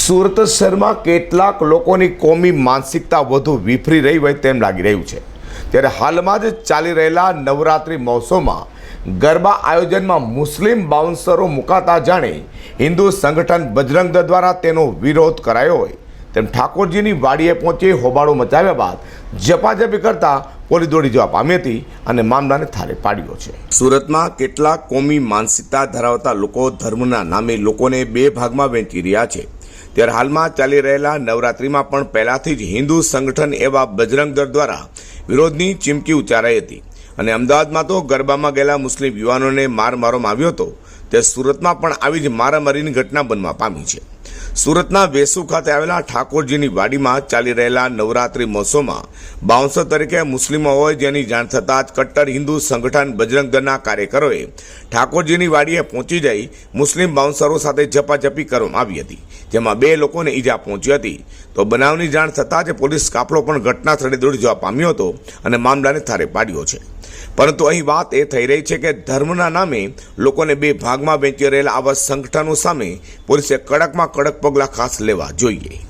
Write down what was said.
સુરત શહેરમાં કેટલાક લોકોની કોમી માનસિકતા વધુ વિફરી રહી હોય તેમ લાગી રહ્યું છે. ત્યારે હાલમાં જ ચાલી રહેલા નવરાત્રિ મહોત્સવમાં ગરબા આયોજનમાં મુસ્લિમ બાઉન્સરો મુકાતા જાણે હિન્દુ સંગઠન બજરંગ દ્વારા તેનો વિરોધ કરાયો હોય. તેમ ઠાકોરજીની વાડીએ પહોંચી હોબાળો મચાવ્યા બાદ જપાજપી કરતા પોલીસ દોડી જવા પામી હતી અને મામલાને થાળે પાડ્યો છે. સુરતમાં કેટલાક કોમી માનસિકતા ધરાવતા લોકો ધર્મના નામે લોકોને બે ભાગમાં વહેંચી રહ્યા છે. ત્યારે હાલમાં ચાલી રહેલા નવરાત્રિમાં પણ પહેલાથી જ હિન્દુ સંગઠન એવા બજરંગ દળ દ્વારા વિરોધની ચીમકી ઉચ્ચારાઈ હતી. અને અમદાવાદમાં તો ગરબામાં ગયેલા મુસ્લિમ યુવાનોને માર મારવામાં આવ્યો હતો. તે સુરતમાં પણ આવી જ મારામારીની ઘટના બનવા પામી છે. સુરતના વેસુ ખાતે આવેલા ઠાકોરજીની વાડીમાં ચાલી રહેલા નવરાત્રિ મહોત્સવમાં બાઉન્સર તરીકે મુસ્લિમો હોય જેની જાણ થતાં જ કટ્ટર હિન્દુ સંગઠન બજરંગ દળના કાર્યકરોએ ઠાકોરજીની વાડીએ પહોંચી જઈ મુસ્લિમ બાઉન્સરો સાથે ઝપાઝપી કરવામાં આવી હતી, જેમાં બે લોકોને ઈજા પહોંચી હતી. તો બનાવની જાણ થતાં જ પોલીસ કાફલો પણ ઘટના સ્થળે દોડી જવા પામ્યો હતો અને મામલાને થારે પાડ્યો છે. પરંતુ અહીં વાત એ થઈ રહી છે કે ધર્મના નામે લોકોને બે ભાગમાં વહેંચી રહેલા આવા સંગઠનો સામે પોલીસે કડકમાં કડક પગલાં ખાસ લેવા જોઈએ.